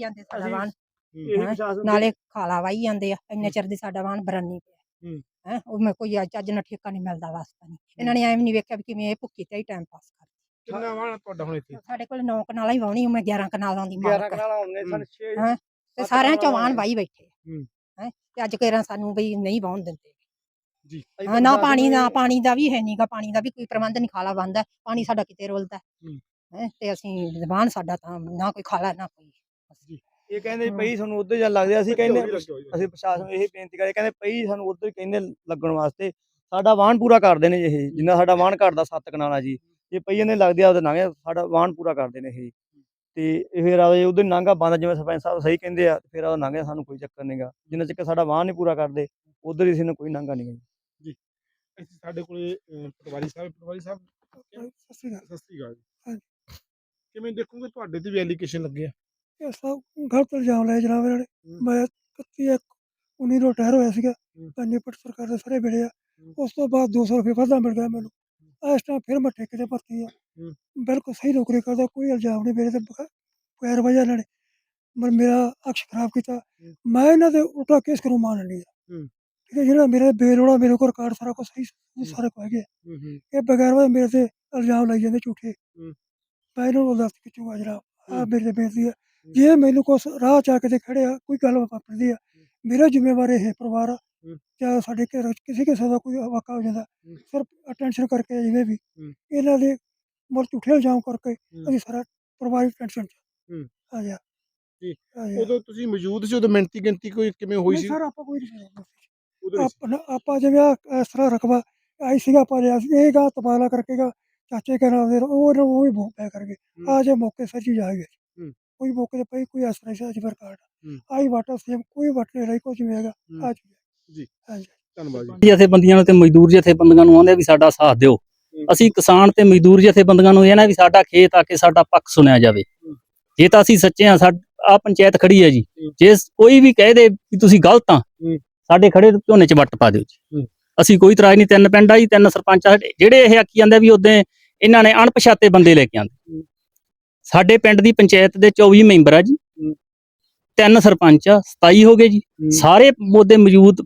ਨਾਲੇ ਖਾਲਾ ਵਾਈ ਜਾਂਦੇ ਆ। ਇੰਨੇ ਚਿਰ ਦੇ ਸਾਡਾ ਵਾਹਨ ਬਰਾਨੀ ਪਿਆ। ਹੂੰ। ਉਹ ਮੈਂ ਕੋਈ ਚੱਜ ਨਾਲ ਠੇਕਾ ਨਹੀਂ ਮਿਲਦਾ ਵਾਸਤਾ ਨਹੀਂ ਇਹਨਾਂ ਨੇ ਐਵੇਂ ਨਹੀਂ ਵੇਖਿਆ ਵੀ ਕਿਵੇਂ ਇਹ ਭੁੱਖੀ ਤੇ ਹੀ ਟਾਈਮ ਪਾਸ ਕਰ ਕਿੰਨਾ ਵਾਹਨ ਤੁਹਾਡਾ ਹੁਣ ਇੱਥੇ ਸਾਡੇ ਕੋਲ 9 ਕਨਾਲਾਂ ਹੀ ਵਾਉਣੀ ਮੈਂ 11 ਕਨਾਲਾਂ ਦੀ 11 ਮਾਲਕ ਆ। ਕਨਾਲਾਂ ਹੁੰਦੇ ਸਨ 6 ਹੈਂ? ਤੇ ਸਾਰਿਆਂ ਚ ਕਨਾਲਾਂ ਵਾਹਨ ਵਾਈ ਬੈਠੇ ਹੂੰ। ਹੈ ਤੇ ਅੱਜ ਕਿਹੜਾ ਸਾਨੂੰ ਵੀ ਨਹੀਂ ਵਾਹੁਣ ਦਿੰਦੇ ਜੀ ਹਾਂ, ਨਾ ਪਾਣੀ ਨਾ ਪਾਣੀ ਦਾ ਵੀ ਹੈ ਨਹੀਂਗਾ ਪਾਣੀ ਦਾ ਵੀ ਕੋਈ ਪ੍ਰਬੰਧ ਨਹੀਂ ਖਾਲਾ ਬੰਦਾ ਪਾਣੀ ਸਾਡਾ ਕਿਤੇ ਰੁਲਦਾ ਹੂੰ। ਹੈ ਤੇ ਅਸੀਂ ਜ਼ਬਾਨ ਸਾਡਾ ਤਾਂ ਨਾ ਕੋਈ ਖਾਲਾ ਨਾ ਕੋਈ ਇਹ ਕਹਿੰਦੇ ਜੀ ਪਈ ਸਾਨੂੰ ਉਧਰ ਜਾਂ ਲੱਗਦੇ ਅਸੀਂ ਕਹਿੰਦੇ ਅਸੀਂ ਪ੍ਰਸ਼ਾਸਨ ਨੂੰ ਇਹ ਬੇਨਤੀ ਕਰਦੇ ਕਹਿੰਦੇ ਪਈ ਸਾਨੂੰ ਉਧਰ ਹੀ ਕਹਿੰਦੇ ਲੱਗਣ ਵਾਸਤੇ। ਸਾਡਾ ਵਾਹਨ ਪੂਰਾ ਕਰਦੇ ਨੇ ਜੀ ਇਹ ਜਿੰਨਾ ਸਾਡਾ ਵਾਹਨ ਘਟਦਾ ਸੱਤ ਕਨਾਲਾ ਜੀ। ਇਹ ਪਈ ਜਾਂਦੇ ਲੱਗਦੇ ਆ ਉਹਦੇ ਨਾਂਗੇ ਸਾਡਾ ਵਾਹਨ ਪੂਰਾ ਕਰਦੇ ਨੇ ਇਹ। ਤੇ ਇਹ ਫਿਰ ਆਵੇ ਉਧਰ ਨਾਂਗਾ ਬੰਦ ਜਿਵੇਂ ਸਰਪੰਚ ਸਾਹਿਬ ਸਹੀ ਕਹਿੰਦੇ ਆ ਫਿਰ ਉਹ ਨਾਂਗੇ ਸਾਨੂੰ ਕੋਈ ਚੱਕਰ ਨਹੀਂਗਾ ਜਿੰਨਾ ਚਿਰ ਸਾਡਾ ਵਾਹਨ ਨਹੀਂ ਪੂਰਾ ਕਰਦੇ ਉਧਰ ਹੀ ਅਸੀਂ ਨੂੰ ਕੋਈ ਨਾਂਗਾ ਨਹੀਂ ਇੱਥੇ ਸਾਡੇ ਕੋਲੇ ਪਟਵਾਰੀ ਸਾਹਿਬ ਪਟਵਾਰੀ ਸਾਹਿਬ? ਸਤਿ ਸ਼੍ਰੀ ਅਕਾਲ। ਸਤਿ ਸ਼੍ਰੀ ਅਕਾਲ ਜੀ। ਕਿਵੇਂ ਦੇਖੋਗੇ ਤੁਹਾਡੇ ਤੇ ਵੀ ਐਲੀਗੇਸ਼ਨ ਲੱਗੇ ਆ? ਇਹ ਸਭ ਗਲਤ ਇਲਜ਼ਾਮ ਲਾਏ ਜਨਾਬ ਇਹਨਾਂ ਨੇ। ਹੂੰ। ਮੈਂ 31 ਇੱਕ 19 ਨੂੰ ਰਿਟਾਇਰ ਹੋਇਆ ਸੀਗਾ ਹੂੰ। ਪੰਜੇਪਟ ਸਰਕਾਰ ਦੇ ਸਾਰੇ ਵੇਲੇ ਆ। ਹੂੰ। ਉਸ ਤੋਂ ਬਾਅਦ 200 ਰੁਪਏ ਵਾਧਾ ਮਿਲ ਗਿਆ ਮੈਨੂੰ। ਇਸ ਟਾਈਮ ਫਿਰ ਮੈਂ ਠੇਕੇ ਤੇ ਭਰਤੀ ਆ। ਹੂੰ। ਬਿਲਕੁਲ ਸਹੀ ਨੌਕਰੀ ਕਰਦਾ ਕੋਈ ਇਲਜ਼ਾਮ ਨਹੀਂ ਮੇਰੇ ਤੇ ਬਗਾ- ਬਗੈਰ ਵਜ੍ਹਾ ਇਹਨਾਂ ਨੇ। ਮਨ ਮੇਰਾ ਅਕਸ਼ ਖਰਾਬ ਕੀਤਾ। ਮੈਂ ਇਹਨਾਂ ਦੇ ਉਲਟਾ ਕੇਸ ਕਰੂੰ ਮਾਨ ਲਿਆ ਹੂੰ। ਠੀਕ ਹੈ ਜਿਹੜਾ ਮੇਰੇ ਬੇਲੋੜਾ ਮੇਰੇ ਕੋਲ ਰਿਕਾਰਡ ਸਾਰਾ ਕੁਝ ਸਹੀ ਸਾਰਾ ਕੁਝ ਹੈਗਾ ਇਹ ਬਗੈਰ ਵਜ੍ਹਾ ਮੇਰੇ ਤੇ ਇਲਜ਼ਾਮ ਲਾਈ ਜਾਂਦੇ ਝੂਠੇ। ਮੈਂ ਇਹਨਾਂ ਨੂੰ ਦੱਸ ਕੇ ਚੁਗਾ ਜਰਾ ਆ ਮੇਰੇ ਤੇ ਬੇਨਤੀ ਹੈ। ਜੇ ਮੈਨੂੰ ਕੁਛ ਰਾਹ ਚ ਆ ਕੇ ਖੜਿਆ ਕੋਈ ਗੱਲ ਵਾਪਰਦੀ ਆ। ਮੇਰਾ ਜ਼ਿੰਮੇਵਾਰ ਇਹ ਪਰਿਵਾਰ ਆ। ਜਾਂ ਸਾਡੇ ਘਰ ਵਿੱਚ ਕਿਸੇ ਕਿਸੇ ਦਾ ਕੋਈ ਵਾਕਾ ਹੋ ਜਾਂਦਾ ਸਿਰਫ ਅਟੈਂਸ਼ਨ ਕਰਕੇ ਜਿਵੇਂ ਵੀ। ਇਹਨਾਂ ਦੇ ਮੁਰ ਝੂਠੇ ਇਲਜ਼ਾਮ ਕਰਕੇ ਅਸੀਂ ਸਾਰਾ ਪਰਿਵਾਰ ਟੈਨਸ਼ਨ ਚ। ਆ ਗਿਆ। ਜੀ। ਉਦੋਂ ਤੁਸੀਂ ਮੌਜੂਦ ਸੀ ਉਦੋਂ ਮਿਹਨਤੀ ਗਿਣਤੀ ਕੋਈ ਕਿਵੇਂ ਹੋਈ ਸੀ? ਸਰ ਆਪਾਂ ਕੋਈ ਨਹੀਂ। ਆਪਣਾ ਆਪਾਂ ਜਿਵੇਂ ਇਸ ਤਰ੍ਹਾਂ ਰਕਬਾ ਆਈ ਸੀਗਾ ਆਪਾਂ ਲਿਆ ਸੀ। ਇਹ ਗਾ ਤਬਾਲਾ ਕਰਕੇ ਗਾ ਚਾਚੇ ਕੇ ਨਾਲ ਉਹ ਉਹ ਵੀ ਭੋਗ ਪਿਆ ਕਰਕੇ। ਆ ਜੇ ਮੌਕੇ ਸਰ ਜੀ ਗਏ। ਮੌਕੇ ਤੇ ਪਈ ਕੋਈ ਅਸਰ ਨਹੀਂ ਅਜਬਰ ਕਾਰਡ। ਆਈ ਵਾਟਰ ਸੇਮ ਕੋਈ ਵਾਟਰ ਨਹੀਂ ਰਹੀ ਕੁਝ ਨਹੀਂ ਹੈਗਾ। ਆ ਚੁੱਕਿਆ। ਜੀ। ਹਾਂਜੀ। ਧੰਨਵਾਦ ਜੀ। ਜਥੇਬੰਦੀਆਂ ਨੂੰ ਤੇ ਮਜ਼ਦੂਰ ਜਥੇਬੰਦੀਆਂ ਨੂੰ ਆਉਂਦੇ ਵੀ ਸਾਡਾ ਸਾਥ ਦਿਓ। ਅਸੀਂ ਕਿਸਾਨ ਤੇ ਮਜ਼ਦੂਰ ਜਥੇਬੰਦੀਆਂ ਨੂੰ ਇਹ ਨਾ ਵੀ ਸਾਡਾ ਖੇਤ ਆ ਕੇ ਸਾਡਾ ਪੱਖ ਸੁਣਿਆ ਜਾਵੇ। ਜੇ ਤਾਂ ਅਸੀਂ ਸੱਚੇ ਆ ਆ ਪੰਚਾਇਤ ਖੜੀ ਹੈ। ਜੀ ਜੇ ਕੋਈ ਵੀ ਕਹਿ ਦੇ ਵੀ ਤੁਸੀਂ ਗਲਤ ਆ ਸਾਡੇ ਖੜੇ ਝੋਨੇ ਚ ਵੱਟ ਪਾ ਦਿਓ ਜੀ। ਅਸੀਂ ਕੋਈ ਇਤਰਾਜ਼ ਨਹੀਂ ਤਿੰਨ ਪਿੰਡ ਆ ਜੀ ਤਿੰਨ ਸਰਪੰਚ ਆ। ਜਿਹੜੇ ਇਹ ਆਖੀ ਜਾਂਦੇ ਵੀ ਉਦੋਂ ਇਹਨਾਂ ਨੇ ਅਣਪਛਾਤੇ ਬੰਦੇ ਲੈ ਕੇ ਆਂਦੇ ਸਾਡੇ ਪਿੰਡ ਦੀ ਪੰਚਾਇਤ ਦੇ 24 ਮੈਂਬਰ ਆ ਜੀ। ਤਿੰਨ ਸਰਪੰਚ ਆ 27 ਹੋ ਗਏ ਜੀ। ਸਾਰੇ ਉਹਦੇ ਮੌਜੂਦ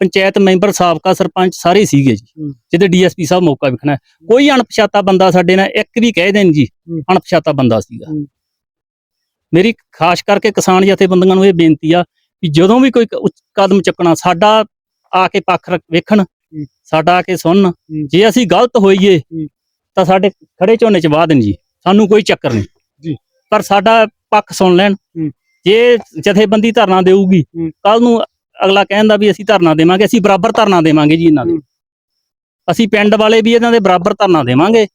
ਪੰਚਾਇਤ ਮੈਂਬਰ ਸਾਬਕਾ ਸਰਪੰਚ ਸਾਰੇ ਸੀਗੇ ਜੀ। ਜਿਹਦੇ ਡੀਐਸਪੀ ਸਾਹਿਬ ਮੌਕਾ ਵਿਖਣਾ। ਕੋਈ ਅਣਪਛਾਤਾ ਬੰਦਾ ਸਾਡੇ ਨਾਲ ਇੱਕ ਵੀ ਕਹਿ ਦੇਣ ਜੀ। ਅਣਪਛਾਤਾ ਬੰਦਾ ਸੀਗਾ। ਮੇਰੀ ਖਾਸ ਕਰਕੇ ਕਿਸਾਨ ਜਥੇਬੰਦੀਆਂ ਨੂੰ ਇਹ ਬੇਨਤੀ ਆ ਵੀ ਜਦੋਂ ਵੀ ਕੋਈ ਕ- ਕਦਮ ਚੱਕਣਾ ਸਾਡਾ ਆ ਕੇ ਪੱਖ ਵੇਖਣ ਸਾਡਾ ਆ ਕੇ ਸੁਣਨ। ਜੇ ਅਸੀਂ ਗਲਤ ਹੋਈਏ ਤਾਂ ਸਾਡੇ ਖੜੇ ਝੋਨੇ ਚ ਵਾਹ ਦੇਣ ਜੀ। ਸਾਨੂੰ ਕੋਈ ਚੱਕਰ ਨਹੀਂ। ਪਰ ਸਾਡਾ ਪੱਖ ਸੁਣ ਲੈਣ। ਜੇ ਜਥੇਬੰਦੀ ਧਰਨਾ ਦੇਊਗੀ ਕੱਲ ਨੂੰ ਅਗਲਾ ਕਹਿੰਦਾ ਵੀ ਅਸੀਂ ਧਰਨਾ ਦੇਵਾਂਗੇ ਅਸੀਂ ਬਰਾਬਰ ਧਰਨਾ ਦੇਵਾਂਗੇ ਜੀ ਇਹਨਾਂ ਦੇ। ਅਸੀਂ ਪਿੰਡ ਵਾਲੇ ਵੀ ਇਹਨਾਂ ਦੇ ਬਰਾਬਰ ਧਰਨਾ ਦੇਵਾਂਗੇ।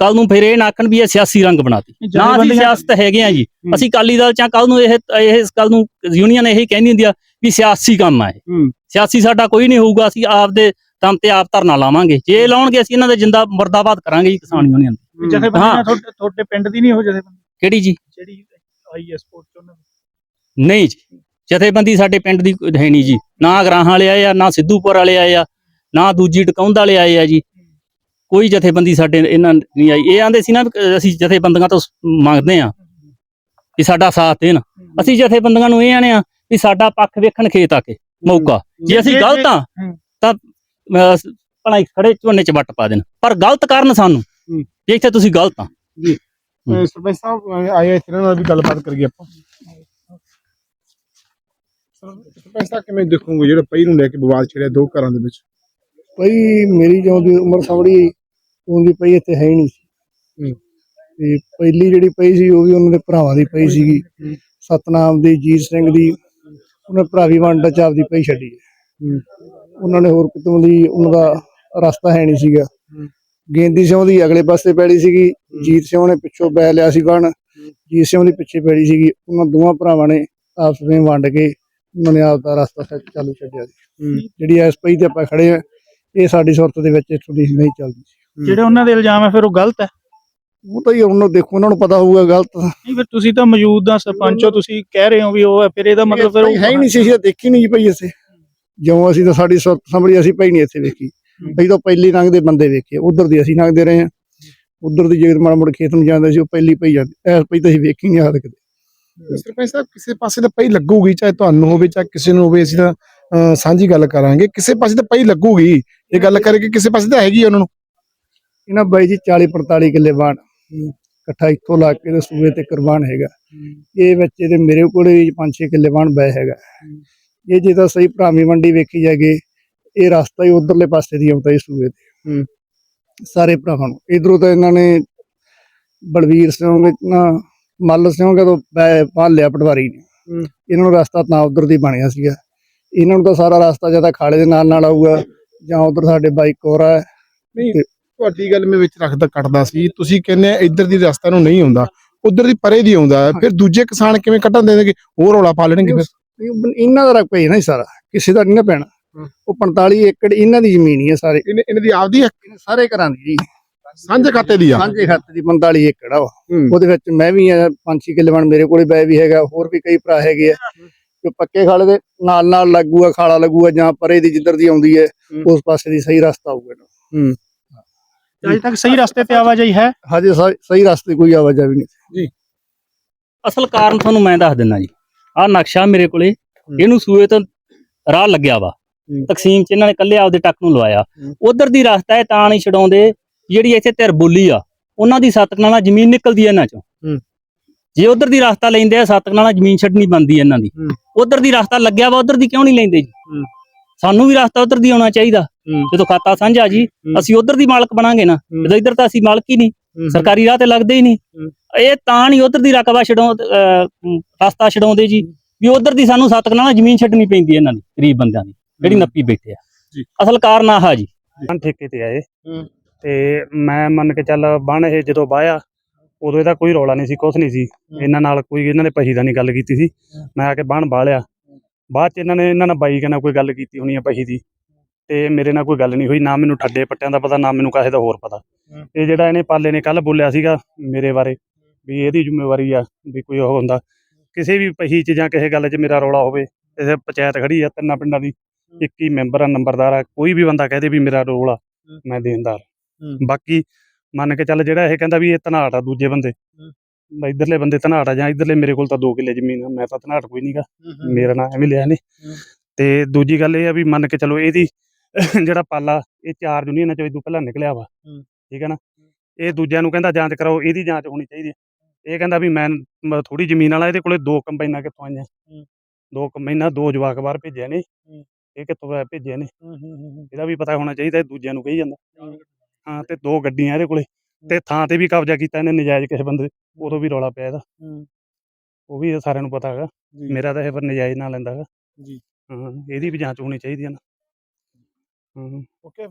ਕੱਲ ਨੂੰ ਫਿਰ ਇਹ ਨਾ ਆਖਣ ਵੀ ਇਹ ਸਿਆਸੀ ਰੰਗ ਬਣਾਤੀ। ਨਾ ਅਸੀਂ ਸਿਆਸਤ ਹੈਗੇ ਆ ਜੀ। ਅਸੀਂ ਕਾਲੀ ਦਲ ਚ ਕੱਲ ਨੂੰ ਇਹ ਇਹ ਗੱਲ ਨੂੰ ਯੂਨੀਅਨ ਇਹੀ ਕਹਿੰਦੀ ਹੁੰਦੀ ਆ ਵੀ ਸਿਆਸੀ ਕੰਮ ਆ ਇਹ। ਸਿਆਸੀ ਸਾਡਾ ਕੋਈ ਨਹੀਂ ਹੋਊਗਾ ਅਸੀਂ ਆਪ ਦੇ ਦਮ ਤੇ ਆਪ ਧਰਨਾ ਲਾਵਾਂਗੇ। ਜੇ ਲਾਉਣਗੇ ਅਸੀਂ ਇਹਨਾਂ ਦੇ ਜਿੰਦਾ ਮੁਰਦਾਬਾਦ ਕਰਾਂਗੇ ਜੀ ਕਿਸਾਨ ਯੂਨੀਅਨ ਦੀ। ਜਥੇਬੰਦੀਆਂ ਤੁਹਾਡੇ ਤੁਹਾਡੇ ਪਿੰਡ ਦੀ ਨਹੀਂ ਉਹ ਜਥੇਬੰਦੀ? ਕਿਹੜੀ ਜੀ? ਜਿਹੜੀ ਆਈ ਹੈ ਸਪੋਰਟ ਚ ਉਹਨਾਂ ਦੀ। ਨਹੀਂ ਜੀ। ਜਥੇਬੰਦੀ ਸਾਡੇ ਪਿੰਡ ਦੀ ਹੈ ਨਹੀਂ ਜੀ। ਨਾ ਗਰਾਹਾਂ ਵਾਲੇ ਆਏ ਆ ਨਾ ਸਿੱਧੂਪੁਰ ਵਾਲੇ ਆਏ ਆ ਨਾ ਦੂਜੀ ਟਕਾਉਂਦ ਵਾਲੇ ਆਏ ਆ ਜੀ। ਕੋਈ ਜਥੇਬੰਦੀ ਸਾਡੇ ਇਹਨਾਂ ਨਹੀਂ ਆਈ। ਇਹ ਆਂਦੇ ਸੀ ਨਾ ਅਸੀਂ ਜਥੇਬੰਦੀਆਂ ਤੋਂ ਮੰਗਦੇ ਆ ਵੀ ਸਾਡਾ ਸਾਥ ਦੇਣ। ਅਸੀਂ ਜਥੇਬੰਦੀਆਂ ਨੂੰ ਇਹ ਆਣੇ ਆ ਵੀ ਸਾਡਾ ਪੱਖ ਵੇਖਣ ਖੇਤ ਆ ਕੇ ਮੌਕਾ। ਜੇ ਅਸੀਂ ਗਲਤ ਆ ਤਾਂ ਅਹ, ਭਲਾ ਹੀ ਖੜੇ ਝੋਨੇ ਚ ਵੱਟ ਪਾ ਦੇਣ। ਪਰ ਗਲਤ ਕਾਰਨ ਸਾਨੂੰ। ਜੇ ਇੱਥੇ ਤੁਸੀਂ ਗਲਤ ਆ। ਅਹ ਸਰਪੰਚ ਸਾਹਿਬ ਆਏ ਇੱਥੇ ਨਾਲ ਵੀ ਗੱਲਬਾਤ ਕਰੀਏ ਆਪਾਂ। ਸਰਪੰਚ ਸਾਹਿਬ ਕਿਵੇਂ ਦੇਖੋਗੇ ਜਿਹੜਾ ਪਈ ਨੂੰ ਲੈ ਕੇ ਵਿਵਾਦ ਛਿੜਿਆ ਦੋ ਘਰਾਂ ਦੇ ਵਿੱਚ? ਪਈ ਮੇਰੀ ਜਦੋਂ ਦੀ ਉਮਰ ਸਾਂਭੜੀ ਉਹਦੀ ਪਈ ਇੱਥੇ ਹੈ ਹੀ ਨਹੀਂ ਸੀ। ਤੇ ਪਹਿਲੀ ਜਿਹੜੀ ਪਈ ਸੀ ਉਹ ਵੀ ਉਹਨਾਂ ਦੇ ਭਰਾਵਾਂ ਦੀ ਪਈ ਸੀਗੀ। ਸਤਨਾਮ ਦੀ ਜੀਤ ਸਿੰਘ ਦੀ ਉਹਨੇ ਭਰਾਵੀ ਵੰਡ ਚ ਆਪਦੀ ਪਈ ਛੱਡੀ। ਹੈ। ਉਹਨਾਂ ਨੇ ਹੋਰ ਕਿਤੋਂ ਦੀ ਉਹਨਾਂ ਦਾ ਰਸਤਾ ਹੈ ਨਹੀਂ ਸੀਗਾ। ਗੇਂਦੀ ਸਿੰਘ ਦੀ ਅਗਲੇ ਪਾਸੇ ਪੈੜੀ ਸੀਗੀ ਜੀਤ ਸਿੰਘ ਨੇ ਪਿੱਛੋਂ ਬੈ ਲਿਆ ਸੀ ਗਣ ਜੀਤ ਸਿੰਘ ਦੀ ਪਿੱਛੇ ਪੈੜੀ ਸੀਗੀ ਉਹਨਾਂ ਦੋਵਾਂ ਭਰਾਵਾਂ ਨੇ ਆਪਸ ਵਿੱਚ ਵੰਡ ਕੇ ਉਹਨਾਂ ਨੇ ਆਪਦਾ ਰਸਤਾ ਸੱਚ ਚਾਲੂ ਛੱਡਿਆ ਸੀ। ਜਿਹੜੀ ਐਸ ਪਈ ਤੇ ਆਪਾਂ ਖੜੇ ਆ ਇਹ ਸਾਡੀ ਸੁਰਤ ਦੇ ਵਿੱਚ ਇੱਥੋਂ ਦੀ ਨਹੀਂ ਚੱਲਦੀ ਜਿਹੜੇ ਉਹਨਾਂ ਦੇ ਇਲਜ਼ਾਮ ਹੈ ਫਿਰ ਉਹ ਗਲਤ ਹੈ ਉਹ ਤਾਂ ਹੀ ਉਹਨਾਂ ਨੂੰ ਦੇਖੋ ਉਹਨਾਂ ਨੂੰ ਪਤਾ ਹੋਊਗਾ ਗਲਤ। ਨਹੀਂ ਫਿਰ ਤੁਸੀਂ ਤਾਂ ਮੌਜੂਦਾ ਸਰਪੰਚ ਹੋ ਤੁਸੀਂ ਕਹਿ ਰਹੇ ਹੋ ਵੀ ਉਹ ਹੈ ਫਿਰ ਇਹਦਾ ਮਤਲਬ ਫਿਰ ਉਹ ਹੈ ਹੀ ਨਹੀਂ ਸੀ ਦੇਖੀ ਨਹੀਂ ਜੀ ਭਾਈ ਜਿਉਂ ਅਸੀਂ ਤਾਂ ਸਾਡੀ ਸੰਭੜੀ ਅਸੀਂ ਭਾਈ ਨਹੀਂ ਇੱਥੇ ਵੇਖੀ। ਅਸੀਂ ਤਾਂ ਪਹਿਲੀ ਰੰਗ ਦੇ ਬੰਦੇ ਵੇਖੇ ਉਧਰ ਦੀ ਅਸੀਂ ਲੰਘਦੇ ਰਹੇ ਹਾਂ। ਉਧਰ ਦੀ ਜੇ ਮਾੜਾ ਮੁੜ ਖੇਤ ਨੂੰ ਜਾਂਦੇ ਸੀ ਉਹ ਪਹਿਲੀ ਪਈ ਜਾਂਦੀ। ਐਸ ਪਈ ਤਾਂ ਅਸੀਂ ਵੇਖੀ ਨਹੀਂ ਹਾਲ ਕਿਤੇ ਸਰਪੰਚ ਸਾਹਿਬ ਕਿਸੇ ਪਾਸੇ ਤਾਂ ਪਈ ਲੱਗੂਗੀ ਚਾਹੇ ਤੁਹਾਨੂੰ ਹੋਵੇ ਚਾਹੇ ਕਿਸੇ ਨੂੰ ਹੋਵੇ ਅਸੀਂ ਤਾਂ ਸਾਂਝੀ ਗੱਲ ਕਰਾਂਗੇ। ਕਿਸੇ ਪਾਸੇ ਤਾਂ ਪਈ ਲੱਗੂਗੀ। ਇਹ ਗੱਲ ਕਰਕੇ ਕਿਸੇ ਪਾਸੇ ਤਾਂ ਹੈਗੀ ਉਹਨਾਂ ਨੂੰ। ਇਹਨਾਂ ਬਾਈ ਜੀ 40 45 ਕਿੱਲੇ ਬਾਣ ਇਕੱਠਾ ਇੱਥੋਂ ਲਾ ਕੇ ਤੇ ਸੂਏ ਤੇ ਕੁਰਬਾਨ ਹੈਗਾ। ਇਹ ਵਿੱਚ ਇਹਦੇ ਮੇਰੇ ਕੋਲੇ ਵੀ 5-6 ਕਿੱਲੇ ਬਾਣ ਬੈ ਹੈਗਾ। ਇਹ ਜੇ ਤਾਂ ਸਹੀ ਭਰਾਵੀ ਮੰਡੀ ਵੇਖੀ ਜਾਗੇ ਇਹ ਰਸਤਾ ਹੀ ਉਧਰਲੇ ਪਾਸੇ ਦੀ ਆਉਂਦਾ ਇਸ ਸੂਏ ਤੇ। ਸਾਰੇ ਭਰਾਵਾਂ ਨੂੰ। ਇਧਰੋਂ ਤਾਂ ਇਹਨਾਂ ਨੇ ਬਲਵੀਰ ਸਿੰਘ ਨਾ ਮੱਲ ਸਿੰਘ ਕਦੋਂ ਪਾਲ ਲਿਆ ਪਟਵਾਰੀ ਨੇ। ਇਹਨਾਂ ਨੂੰ ਰਸਤਾ ਤਾਂ ਉਧਰ ਦੀ ਬਣਿਆ ਸੀਗਾ। ਇਹਨਾਂ ਨੂੰ ਤਾਂ ਸਾਰਾ ਰਸਤਾ ਜ਼ਿਆਦਾ ਖਾਲੇ ਦੇ ਨਾਲ ਨਾਲ ਆਊਗਾ ਜਾਂ ਉਧਰ ਸਾਡੇ ਬਾਈਕ ਕੋਰਾ ਹੈ। ਤੁਹਾਡੀ ਗੱਲ ਮੈਂ ਵਿੱਚ ਰੱਖਦਾ ਕੱਟਦਾ ਸੀ। ਤੁਸੀਂ ਕਹਿੰਦੇ ਇੱਧਰ ਦੀ ਰਸਤਾ ਨੂੰ ਨਹੀਂ ਆਉਂਦਾ ਉਧਰ ਦੀ ਪਰੇ ਦੀ ਆਉਂਦਾ। ਫਿਰ ਦੂਜੇ ਕਿਸਾਨ ਕਿਵੇਂ ਕੱਟਣ ਦੇਣਗੇ? ਹੋਰ ਰੌਲਾ ਪਾ ਲੈਣਗੇ ਫਿਰ। ਇਹਨਾਂ ਦਾ ਰਕ ਪਈ ਨਾ ਜੀ ਸਾਰਾ ਕਿਸੇ ਦਾ ਨਹੀਂ ਨਾ ਪੈਣਾ। ਉਹ 45 ਏਕੜ ਇਹਨਾਂ ਦੀ ਜ਼ਮੀਨ ਹੀ ਹੈ ਸਾਰੇ। ਇਹਨੇ ਦੀ ਆਪਦੀ ਹੈ? ਸਾਰੇ ਘਰਾਂ ਦੀ ਜੀ। ਸਾਂਝੇ ਖਾਤੇ ਦੀ ਆ? ਸਾਂਝੇ ਖਾਤੇ ਦੀ 45 ਏਕੜ ਆ ਉਹ। ਹੂੰ। ਉਹਦੇ ਵਿੱਚ ਮੈਂ ਵੀ ਆ ਪੰਜ ਛੇ ਕਿੱਲੇ ਬਣ ਮੇਰੇ ਕੋਲੇ ਬੈ ਵੀ ਹੈਗਾ ਹੋਰ ਵੀ ਕਈ ਭਰਾ ਹੈਗੇ ਆ। ਜੋ ਪੱਕੇ ਖਾਲੇ ਦੇ ਨਾਲ ਨਾਲ ਲੱਗੂਗਾ ਖਾਲਾ ਲੱਗੂਗਾ ਜਾਂ ਪਰੇ ਦੀ ਜਿੱਧਰ ਦੀ ਆਉਂਦੀ ਹੈ ਉਸ ਪਾਸੇ ਦੀ ਸਹੀ ਰਸਤਾ ਆਊਗਾ ਇਹਨੂੰ। ਅਜੇ ਤੱਕ ਸਹੀ ਰਸਤੇ ਤੇ ਆਵਾਜਾਈ ਹੈ? ਹਜੇ ਸਹੀ- ਰਸਤੇ ਕੋਈ ਆਵਾਜਾਈ ਨਹੀਂ। ਅਸਲ ਕਾਰਨ ਤੁਹਾਨੂੰ ਮੈਂ ਦੱਸ ਦਿੰਦਾ ਜੀ। ਆਹ ਨਕਸ਼ਾ ਮੇਰੇ ਕੋਲੇ ਇਹਨੂੰ ਸੂਏ ਤੋਂ ਰਾਹ ਲੱਗਿਆ ਵਾ ਤਕਸੀਮ ਚ ਇਹਨਾਂ ਨੇ ਕੱਲੇ ਆਪਦੇ ਟੱਕ ਨੂੰ ਲਵਾਇਆ ਉਧਰ ਦੀ ਰਸਤਾ ਹੈ ਤਾਂ ਨਹੀਂ ਛਡਾਉਂਦੇ ਜਿਹੜੀ ਇੱਥੇ ਧਿਰ ਬੋਲੀ ਆ ਉਹਨਾਂ ਦੀ ਸੱਤ ਕਨਾਲਾਂ ਜ਼ਮੀਨ ਨਿਕਲਦੀ ਇਹਨਾਂ ਚੋਂ। ਜੇ ਉਧਰ ਦੀ ਰਸਤਾ ਲੈਂਦੇ ਆ ਸੱਤ ਕਨਾਲਾਂ ਜ਼ਮੀਨ ਛੱਡਣੀ ਬੰਦੀ ਇਹਨਾਂ ਦੀ। ਉਧਰ ਦੀ ਰਸਤਾ ਲੱਗਿਆ ਵਾ ਉਧਰ ਦੀ ਕਿਉਂ ਨਹੀਂ ਲੈਂਦੇ ਜੀ। ਸਾਨੂੰ ਵੀ ਰਸਤਾ ਉਧਰ ਦੀ ਆਉਣਾ ਚਾਹੀਦਾ। ਜਦੋਂ ਖਾਤਾ ਸਾਂਝਾ ਜੀ। ਅਸੀਂ ਉਧਰ ਦੀ ਮਾਲਕ ਬਣਾਂਗੇ ਨਾ। ਜਦੋਂ ਇੱਧਰ ਤਾਂ ਅਸੀਂ ਮਾਲਕ ਹੀ ਨਹੀਂ ਸਰਕਾਰੀ ਰਾਹ ਤੇ ਲੱਗਦੇ ਹੀ ਨਹੀਂ। ਇਹ ਤਾਂ ਨਹੀਂ ਉਧਰ ਦੀ ਰਕਬਾ ਛਡਾਉ ਰਸਤਾ ਛਡਾਉਂਦੇ ਜੀ। ਵੀ ਉਧਰ ਦੀ ਸਾਨੂੰ ਸੱਤ ਕਨਾਲਾਂ ਜ਼ਮੀਨ ਛੱਡਣੀ ਪੈਂਦੀ ਇਹਨਾਂ ਦੀ ਗਰੀਬ ਬੰਦਿਆਂ ਦੀ ਜਿਹੜੀ। ਨੱਪੀ ਬੈਠੇ ਆ। ਅਸਲ ਕਾਰਨ ਆਹ ਜੀ। ਬਣ ਠੇਕੇ ਤੇ ਆਏ। ਤੇ ਮੈਂ ਮੰਨ ਕੇ ਚੱਲ ਬਣ ਇਹ ਜਦੋਂ ਵਾਇਆ ਉਦੋਂ ਇਹਦਾ ਕੋਈ ਰੌਲਾ ਨਹੀਂ ਸੀ ਕੁਛ ਨਹੀਂ ਸੀ। ਇਹਨਾਂ ਨਾਲ ਕੋਈ ਇਹਨਾਂ ਨੇ ਪਹੀ ਦਾ ਨਹੀਂ ਗੱਲ ਕੀਤੀ ਸੀ। ਮੈਂ ਆ ਕੇ ਬਣ ਬਾਲਿਆ। ਬਾਅਦ ਚ ਇਹਨਾਂ ਨੇ ਇਹਨਾਂ ਨਾਲ ਬਾਈ ਕਹਿੰਦਾ ਕੋਈ ਗੱਲ ਕੀਤੀ ਹੋਣੀ ਆ ਪਹੀ ਦੀ। ਤੇ ਮੇਰੇ ਨਾਲ ਕੋਈ ਗੱਲ ਨਹੀਂ ਹੋਈ ਨਾ ਮੈਨੂੰ ਠੱਡੇ ਪੱਟਿਆਂ ਦਾ ਪਤਾ ਨਾ ਮੈਨੂੰ ਕਾਸੇ ਦਾ ਹੋਰ ਪਤਾ। ਇਹ ਜਿਹੜਾ ਇਹਨੇ ਪਾਲੇ ਨੇ ਕੱਲ ਬੋਲਿਆ ਸੀਗਾ ਮੇਰੇ ਬਾਰੇ ਵੀ ਇਹਦੀ ਜ਼ਿੰਮੇਵਾਰੀ ਆ ਵੀ ਕੋਈ ਉਹ ਹੁੰਦਾ। ਕਿਸੇ ਵੀ ਪਹੀ ਚ ਜਾਂ ਕਿਸੇ ਗੱਲ 'ਚ ਮੇਰਾ ਰੌਲਾ ਹੋਵੇ ਇਹ ਪੰਚਾਇਤ ਖੜੀ ਆ ਤਿੰਨਾਂ ਪਿੰਡਾਂ ਦੀ ਇੱਕ ਹੀ ਮੈਂਬਰ ਆ ਨੰਬਰਦਾਰ ਆ ਕੋਈ ਵੀ ਬੰਦਾ ਕਹਦੇ ਵੀ ਮੇਰਾ ਰੋਲ ਆ ਮੈਂ ਦੇਣਦਾਰ। ਬਾਕੀ ਮੰਨ ਕੇ ਚੱਲ ਜਿਹੜਾ ਇਹ ਕਹਿੰਦਾ ਵੀ ਇਹ ਧਨਾਟ ਆ ਦੂਜੇ ਬੰਦੇ ਬਈ ਇਧਰਲੇ ਬੰਦੇ ਧਨਾਟ ਆ ਜਾਂ ਇਧਰਲੇ ਮੇਰੇ ਕੋਲ ਤਾਂ 2 ਕਿੱਲੇ ਜ਼ਮੀਨ ਆ ਮੈਂ ਤਾਂ ਧਨਾਟ ਕੋਈ ਨਹੀਂਗਾ ਮੇਰਾ ਨਾਂ ਐਵੇਂ ਲਿਆ ਨੇ। ਤੇ ਦੂਜੀ ਗੱਲ ਇਹ ਆ ਵੀ ਮੰਨ ਕੇ ਚਲੋ ਇਹਦੀ ਜਿਹੜਾ ਪਾਲਾ ਇਹ ਚਾਰ ਯੂਨੀਅਨਾਂ ਚੋਂ ਇਦੋਂ ਪਹਿਲਾਂ ਨਿਕਲਿਆ ਵਾ ਠੀਕ ਹੈ ਨਾ? ਇਹ ਦੂਜਿਆਂ ਨੂੰ ਕਹਿੰਦਾ ਜਾਂਚ ਕਰਾਓ ਇਹਦੀ ਜਾਂਚ ਹੋਣੀ ਚਾਹੀਦੀ ਹੈ ਇਹ ਕਹਿੰਦਾ ਵੀ ਮੈਂ ਥੋੜੀ ਜ਼ਮੀਨ ਵਾਲਾ ਇਹਦੇ ਕੋਲੇ ਦੋ ਕੰਬਾਈਨਾਂ ਕਿੱਥੋਂ ਆਈਆਂ? ਦੋ ਕੰਬਾਈਨਾਂ ਦੋ ਜਵਾਕ ਬਾਹਰ ਭੇਜਿਆ ਨੇ। ਇਹ ਕਿੱਥੋਂ ਆ ਭੇਜਿਆ ਨੇ। ਇਹਦਾ ਵੀ ਪਤਾ ਹੋਣਾ ਚਾਹੀਦਾ ਇਹ ਦੂਜਿਆਂ ਨੂੰ ਕਹੀ ਜਾਂਦਾ। ਹਾਂ ਤੇ ਦੋ ਗੱਡੀਆਂ ਇਹਦੇ ਕੋਲੇ। ਤੇ ਥਾਂ ਤੇ ਵੀ ਕਬਜ਼ਾ ਕੀਤਾ ਇਹਨੇ ਨਜਾਇਜ਼ ਕਿਸੇ ਬੰਦੇ ਉਦੋਂ ਵੀ ਰੌਲਾ ਪਿਆ ਇਹਦਾ। ਉਹ ਵੀ ਸਾਰਿਆਂ ਨੂੰ ਪਤਾ ਹੈਗਾ। ਮੇਰਾ ਤਾਂ ਇਹ ਪਰ ਨਜਾਇਜ਼ ਨਾ ਲੈਂਦਾ ਹੈਗਾ। ਜੀ। ਹਾਂ ਇਹਦੀ ਵੀ ਜਾਂਚ ਹੋਣੀ ਚਾਹੀਦੀ ਹੈ ਨਾ। ਹਾਂ। ਓਕੇ।